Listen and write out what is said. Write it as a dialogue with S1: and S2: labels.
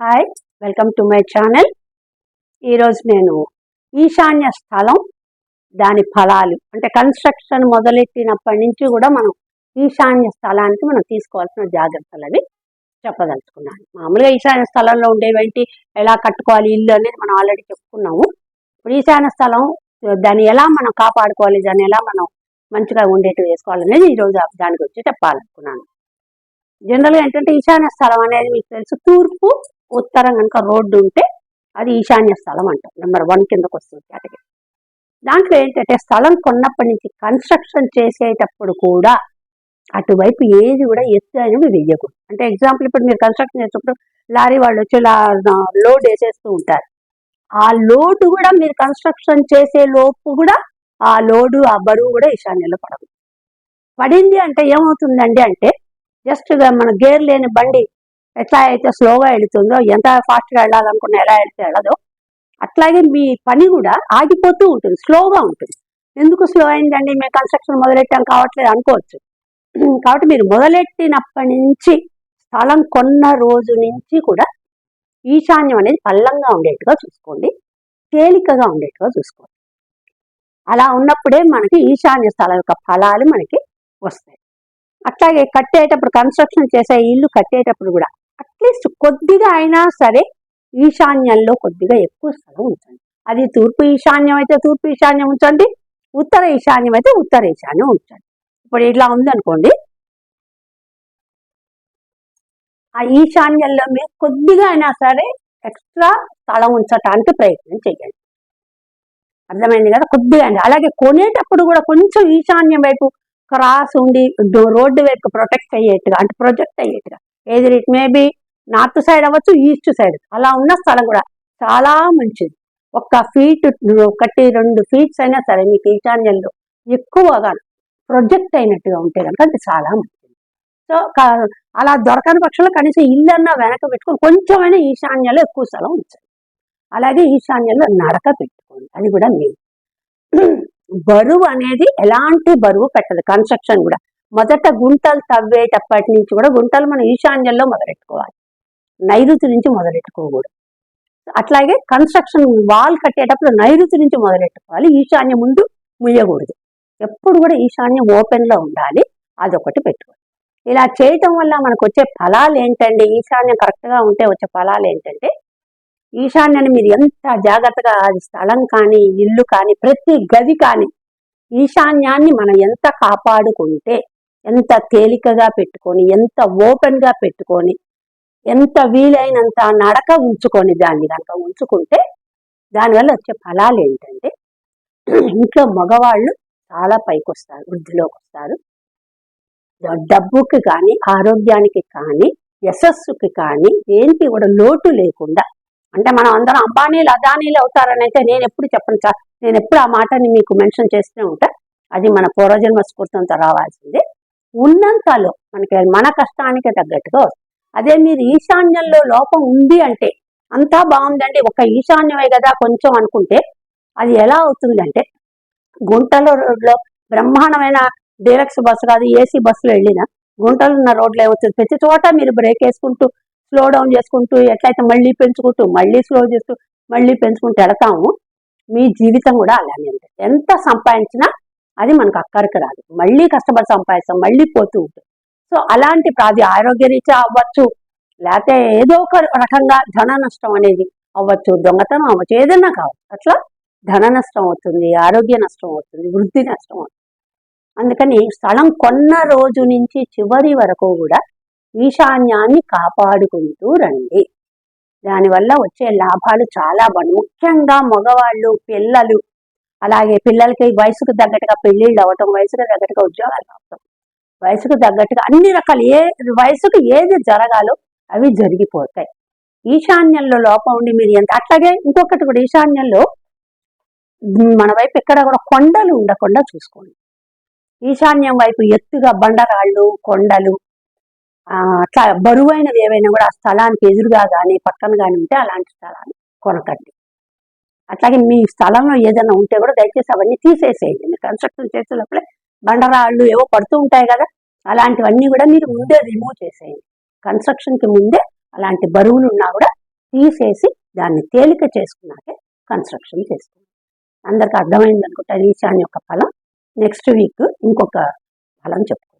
S1: Hi welcome to my channel ఈరోజు నేను ఈశాన్య స్థలం దాని ఫలాలు అంటే కన్స్ట్రక్షన్ మొదలెట్టినప్పటి నుంచి కూడా మనం ఈశాన్య స్థలానికి మనం తీసుకోవాల్సిన జాగ్రత్తలు అవి చెప్పదలుచుకున్నాను. మామూలుగా ఈశాన్య స్థలంలో ఉండేవేంటి ఎలా కట్టుకోవాలి ఇల్లు అనేది మనం ఆల్రెడీ చెప్పుకున్నాము. ఇప్పుడు ఈశాన్య స్థలం దాన్ని ఎలా మనం కాపాడుకోవాలి దాన్ని ఎలా మనం మంచిగా ఉండేట్టు వేసుకోవాలనేది ఈరోజు దాని గురించి చెప్పాలనుకున్నాను. జనరల్గా ఏంటంటే ఈశాన్య స్థలం అనేది మీకు తెలుసు తూర్పు ఉత్తరం కనుక రోడ్డు ఉంటే అది ఈశాన్య స్థలం అంటాం. నెంబర్ వన్ కిందకు వస్తుంది కేటగిరీ. దాంట్లో ఏంటంటే స్థలం కొన్నప్పటి నుంచి కన్స్ట్రక్షన్ చేసేటప్పుడు కూడా అటువైపు ఏది కూడా ఎత్తు అనేది వెయ్యకూడదు. అంటే ఎగ్జాంపుల్ ఇప్పుడు మీరు కన్స్ట్రక్షన్ చేసేటప్పుడు లారీ వాళ్ళు వచ్చి లోడ్ వేసేస్తూ ఉంటారు. ఆ లోడ్ కూడా మీరు కన్స్ట్రక్షన్ చేసే లోపు కూడా ఆ లోడు ఆ బరువు కూడా ఈశాన్యంలో పడదు. పడింది అంటే ఏమవుతుందండి అంటే జస్ట్ మన గేర్ లేని బండి ఎట్లా అయితే స్లోగా వెళుతుందో ఎంత ఫాస్ట్గా వెళ్ళాలనుకున్నా ఎలా వెళ్తే వెళ్ళదో అట్లాగే మీ పని కూడా ఆగిపోతూ ఉంటుంది స్లోగా ఉంటుంది. ఎందుకు స్లో అయిందండి? మేము కన్స్ట్రక్షన్ మొదలెట్టాం కావట్లేదు అనుకోవచ్చు. కాబట్టి మీరు మొదలెట్టినప్పటి నుంచి స్థలం కొన్న రోజు నుంచి కూడా ఈశాన్యం అనేది పల్లంగా ఉండేట్టుగా చూసుకోండి. తేలికగా ఉండేట్టుగా చూసుకోండి. అలా ఉన్నప్పుడే మనకి ఈశాన్య స్థలం యొక్క ఫలాలు మనకి వస్తాయి. అట్లాగే కట్టేటప్పుడు కన్స్ట్రక్షన్ చేసే ఇల్లు కట్టేటప్పుడు కూడా అట్లీస్ట్ కొద్దిగా అయినా సరే ఈశాన్యంలో కొద్దిగా ఎక్కువ స్థలం ఉంచండి. అది తూర్పు ఈశాన్యం అయితే తూర్పు ఈశాన్యం ఉంచండి ఉత్తర ఈశాన్యం అయితే ఉత్తర ఈశాన్యం ఉంచండి. ఇప్పుడు ఇట్లా ఉందనుకోండి ఆ ఈశాన్యంలో మీరు కొద్దిగా అయినా సరే ఎక్స్ట్రా స్థలం ఉంచటానికి ప్రయత్నం చేయండి. అర్థమైంది కదా? కొద్దిగా అండి అలాగే కొనేటప్పుడు కూడా కొంచెం ఈశాన్యం వైపు క్రాస్ ఉండి రోడ్డు వైపు ప్రొటెక్ట్ అయ్యేట్టుగా అంటే ప్రొజెక్ట్ అయ్యేట్టుగా ఏది ఇట్ మేబీ నార్త్ సైడ్ అవ్వచ్చు ఈస్ట్ సైడ్. అలా ఉన్న స్థలం కూడా చాలా మంచిది. ఒక్క ఫీట్ ఒకటి రెండు ఫీట్స్ అయినా సరే మీకు ఈశాన్యంలో ఎక్కువగా ప్రొజెక్ట్ అయినట్టుగా ఉంటే కనుక అది చాలా మంచిది. సో అలా దొరకని పక్షంలో కనీసం ఇల్లు వెనక పెట్టుకొని కొంచెమైనా ఈశాన్యంలో ఎక్కువ స్థలం ఉంచండి. అలాగే ఈశాన్యంలో నడక పెట్టుకోండి. అది కూడా మెయిన్. బరువు అనేది ఎలాంటి బరువు పెట్టదు. కన్స్ట్రక్షన్ కూడా. మొదట గుంటలు తవ్వేటప్పటి నుంచి కూడా గుంటలు మనం ఈశాన్యంలో మొదలెట్టుకోవాలి. నైరుతి నుంచి మొదలెట్టుకోకూడదు. అట్లాగే కన్స్ట్రక్షన్ వాల్ కట్టేటప్పుడు నైరుతి నుంచి మొదలెట్టుకోవాలి. ఈశాన్యం ముందు ముయ్యకూడదు. ఎప్పుడు కూడా ఈశాన్యం ఓపెన్లో ఉండాలి. అదొకటి పెట్టుకోవాలి. ఇలా చేయటం వల్ల మనకు వచ్చే ఫలాలు ఏంటంటే ఈశాన్యం కరెక్ట్గా ఉంటే వచ్చే ఫలాలు ఏంటంటే ఈశాన్యాన్ని మీరు ఎంత జాగ్రత్తగా అది స్థలం కానీ ఇల్లు కానీ ప్రతి గది కానీ ఈశాన్యాన్ని మనం ఎంత కాపాడుకుంటే ఎంత తేలికగా పెట్టుకొని ఎంత ఓపెన్గా పెట్టుకొని ఎంత వీలైనంత నడక ఉంచుకొని దాన్ని కనుక ఉంచుకుంటే దానివల్ల వచ్చే ఫలాలు ఏంటంటే ఇంట్లో మగవాళ్ళు చాలా పైకి వస్తారు వృద్ధిలోకి వస్తారు డబ్బుకి కానీ ఆరోగ్యానికి కానీ యశస్సుకి కానీ ఏంటి కూడా లోటు లేకుండా అంటే మనం అందరం అంబానీలు అదానీలు అవుతారని అయితే నేను ఎప్పుడు చెప్పను సార్ నేను ఎప్పుడు ఆ మాటని మీకు మెన్షన్ చేస్తూనే ఉంటా. అది మన పూర్వజన్మ స్ఫూర్తంతో రావాల్సిందే. ఉన్నంతలో మనకి మన కష్టానికి తగ్గట్టుగా వస్తుంది. అదే మీరు ఈశాన్యంలో లోపం ఉంది అంటే అంతా బాగుందండి ఒక ఈశాన్యమే కదా కొంచెం అనుకుంటే అది ఎలా అవుతుందంటే గుంటలో రోడ్లో బ్రహ్మాండమైన డీలక్స్ బస్సు కాదు ఏసీ బస్సులో వెళ్ళిన గుంటలు ఉన్న రోడ్లు ఏమవుతుంది? ప్రతి చోట మీరు బ్రేక్ వేసుకుంటూ స్లో డౌన్ చేసుకుంటూ ఎట్లయితే మళ్ళీ పెంచుకుంటూ మళ్ళీ స్లో చేస్తూ మళ్ళీ పెంచుకుంటూ వెళతాము మీ జీవితం కూడా అలానే ఉంటుంది. ఎంత సంపాదించినా అది మనకు అక్కడికి రాదు. మళ్ళీ కష్టపడి సంపాదిస్తాం మళ్ళీ పోతూ ఉంటుంది సో అలాంటి అది ఆరోగ్య రీత్యా అవ్వచ్చు. లేకపోతే ఏదో ఒక రకంగా ధన నష్టం అనేది అవ్వచ్చు. దొంగతనం అవ్వచ్చు. ఏదన్నా కావచ్చు. అట్లా ధన నష్టం అవుతుంది ఆరోగ్య నష్టం అవుతుంది వృద్ధి నష్టం అవుతుంది. అందుకని స్థలం కొన్న రోజు నుంచి చివరి వరకు కూడా ఈశాన్యాన్ని కాపాడుకుంటూ రండి. దానివల్ల వచ్చే లాభాలు చాలా బాగుంది ముఖ్యంగా మగవాళ్ళు పిల్లలు అలాగే పిల్లలకి వయసుకు తగ్గట్టుగా పెళ్ళిళ్ళు అవ్వటం వయసుకు తగ్గట్టుగా ఉద్యోగాలు అవటం వయసుకు తగ్గట్టుగా అన్ని రకాలు ఏ వయసుకు ఏది జరగాలో అవి జరిగిపోతాయి. ఈశాన్యంలో లోపం ఉండి మీరు ఎంత అట్లాగే ఇంకొకటి కూడా ఈశాన్యంలో మన వైపు ఎక్కడ కూడా కొండలు ఉండకుండా చూసుకోండి. ఈశాన్యం వైపు ఎత్తుగా బండరాళ్ళు కొండలు అట్లా బరువైనవి ఏవైనా కూడా ఆ స్థలానికి ఎదురుగా కానీ పక్కన కానీ ఉంటే అలాంటి స్థలాన్ని కొనకండి. అట్లాగే మీ స్థలంలో ఏదైనా ఉంటే కూడా దయచేసి అవన్నీ తీసేసేయండి. మీరు కన్స్ట్రక్షన్ చేసేటప్పుడే బండరాళ్ళు ఏవో పడుతూ ఉంటాయి కదా అలాంటివన్నీ కూడా మీరు ముందే రిమూవ్ చేసేయండి. కన్స్ట్రక్షన్కి ముందే అలాంటి బరువులు ఉన్నా కూడా తీసేసి దాన్ని తేలిక చేసుకున్నాకే కన్స్ట్రక్షన్ చేసుకున్నాం అందరికి అర్థమైంది అనుకుంటా ఈశాన్య యొక్క ఫలం. నెక్స్ట్ వీక్ ఇంకొక ఫలం చెప్పుకుంటాం